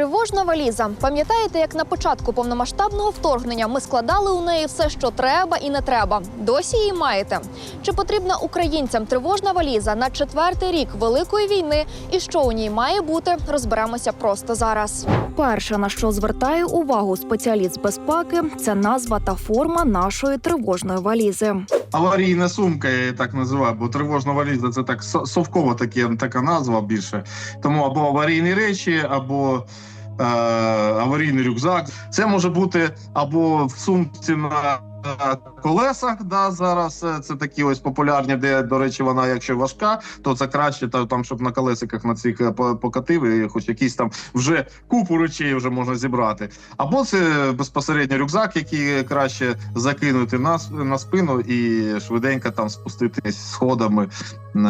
Тривожна валіза. Пам'ятаєте, як на початку повномасштабного вторгнення ми складали у неї все, що треба і не треба. Досі її маєте. Чи потрібна українцям тривожна валіза на четвертий рік великої війни? І що у ній має бути? Розберемося просто зараз. Перше на що звертає увагу спеціаліст безпеки, це назва та форма нашої тривожної валізи. Аварійна сумка, я її так називаю, бо тривожна валіза це так со- совково таке, така назва більше. Тому або аварійні речі, або е, аварійний рюкзак. Це може бути або в сумці на колесах. Да, зараз е, це такі ось популярні, де, до речі, вона, якщо важка, то це краще, та, там, щоб на колесиках на цих е, покатив, і хоч якісь там вже купу речей вже можна зібрати. Або це безпосередньо рюкзак, який краще закинути на, на спину і швиденько там спуститись сходами е,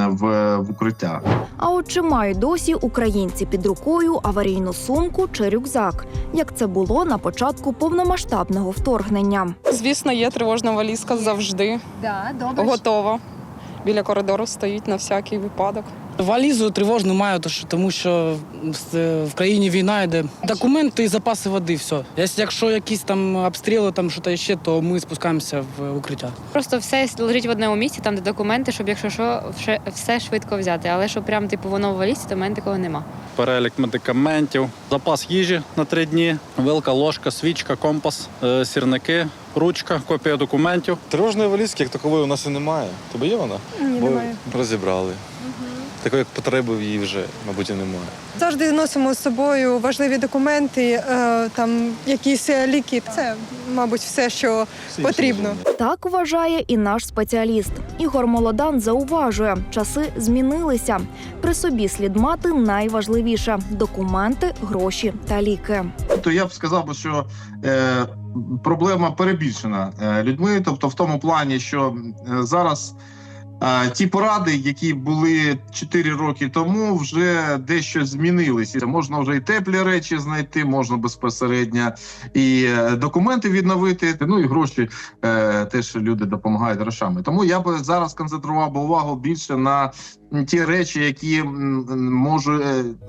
в, в укриття. А от чи мають досі українці під рукою аварійну сумку чи рюкзак, як це було на початку повномасштабного вторгнення? Звісно, є тривожна валізка завжди. Да, добре. Готова. Біля коридору стоїть на всякий випадок. Валізу тривожну маю, тому що в- країні війна йде. Документи і запаси води, все. Якщо- якісь там обстріли, там щось ще, то ми спускаємося в укриття. Просто все лежить в одному місці, там де документи, щоб якщо що, все- швидко взяти. Але щоб прям типу воно в валізі, то в мене такого нема. перелік медикаментів, запас їжі на три дні, вилка, ложка, свічка, компас, е, сірники, ручка, копія документів. Тривожної валізки, як такової, у нас і немає. Тобі є вона? Ні, Бо немає. розібрали. Такої потреби в її вже, мабуть, і немає. Завжди носимо з собою важливі документи, е, там якісь ліки. Це, мабуть, все, що Всі Потрібно. Так вважає і наш спеціаліст. Ігор Молодан зауважує, часи змінилися. При собі слід мати найважливіше документи, гроші та ліки. То я б сказав, що е, проблема перебільшена е, людьми. Тобто, в тому плані, що е, зараз е, ті поради, які були 4 роки тому, вже дещо змінилися. Можна вже і теплі речі знайти, можна безпосередньо і е, документи відновити. Ну і гроші е, теж люди допомагають грошами. Тому я би зараз концентрував увагу більше на ті речі, які е,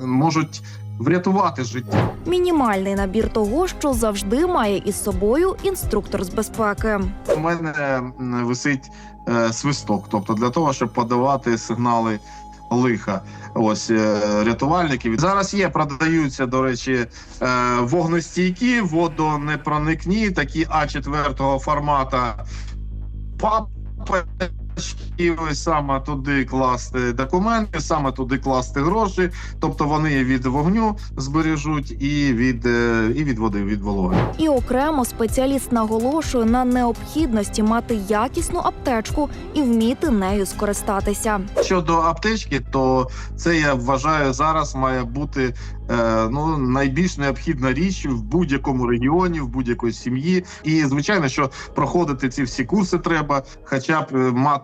можуть врятувати життя. Мінімальний набір того, що завжди має із собою інструктор з безпеки. У мене висить е, свисток, тобто для того, щоб подавати сигнали лиха. Ось е, рятувальників. Зараз є, продаються, до речі, е, вогнестійкі, водонепроникні, такі А4 формата папочки, ось саме туди класти документи, саме туди класти гроші. Тобто вони від вогню збережуть і від, е, і від води, від вологи. І окремо спеціаліст наголошує на необхідності мати якісну аптечку і вміти нею скористатися. Щодо аптечки, то це я вважаю зараз має бути е, ну найбільш необхідна річ в будь-якому регіоні, в будь-якої сім'ї. І звичайно, що проходити ці всі курси треба, хоча б е,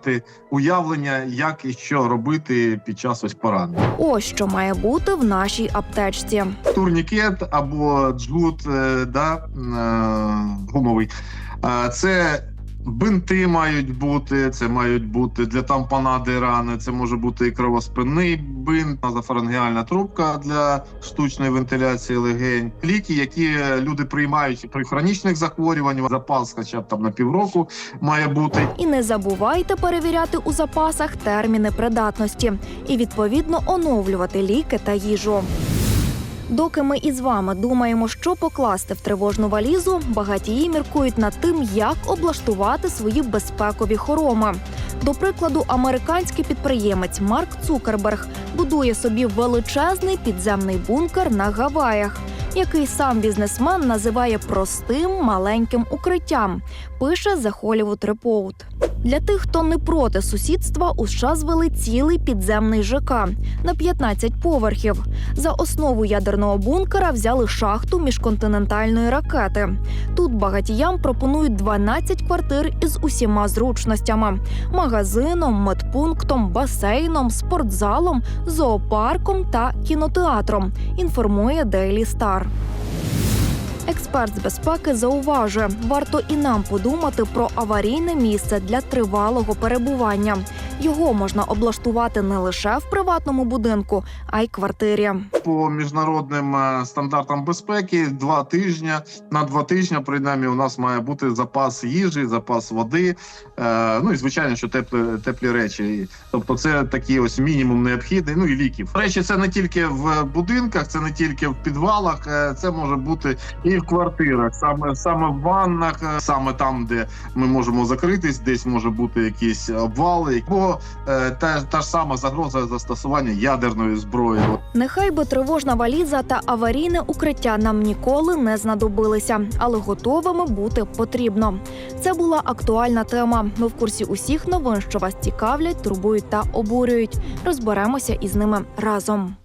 мати уявлення, як і що робити під час ось поранення. Ось що має бути в нашій аптечці. Турнікет або джгут, е, да, е, гумовий. Е, Це бинти мають бути, це мають бути для тампонади рани, це може бути і кровоспинний бинт, назофарингеальна трубка для штучної вентиляції легень. Ліки, які люди приймають при хронічних захворюваннях, запас хоча б там на півроку має бути. І не забувайте перевіряти у запасах терміни придатності і відповідно оновлювати ліки та їжу. Доки ми із вами думаємо, що покласти в тривожну валізу, багатії міркують над тим, як облаштувати свої безпекові хороми. До прикладу, американський підприємець Марк Цукерберг будує собі величезний підземний бункер на Гаваях, який сам бізнесмен називає простим маленьким укриттям. Пише The Hollywood Report. Для тих, хто не проти сусідства, у США звели цілий підземний ЖК на 15 поверхів. За основу ядерного бункера взяли шахту міжконтинентальної ракети. Тут багатіям пропонують 12 квартир із усіма зручностями: магазином, медпунктом, басейном, спортзалом, зоопарком та кінотеатром. Інформує Daily Star. Експерт з безпеки зауважує, варто і нам подумати про аварійне місце для тривалого перебування. Його можна облаштувати не лише в приватному будинку, а й квартирі. По міжнародним е, стандартам безпеки два тижні на два тижні, принаймні, у нас має бути запас їжі, запас води. Е, ну і звичайно, що теплі, теплі речі. Тобто, це такі ось мінімум необхідний. Ну і ліків. Речі, це не тільки в будинках, це не тільки в підвалах, е, це може бути і в квартирах, саме саме в ваннах, саме там, де ми можемо закритись, десь може бути якісь обвали, е, та, та ж сама загроза застосування ядерної зброї. Нехай би тривожна валіза та аварійне укриття нам ніколи не знадобилися, але готовими бути потрібно. Це була актуальна тема. Ми в курсі усіх новин, що вас цікавлять, турбують та обурюють. Розберемося із ними разом.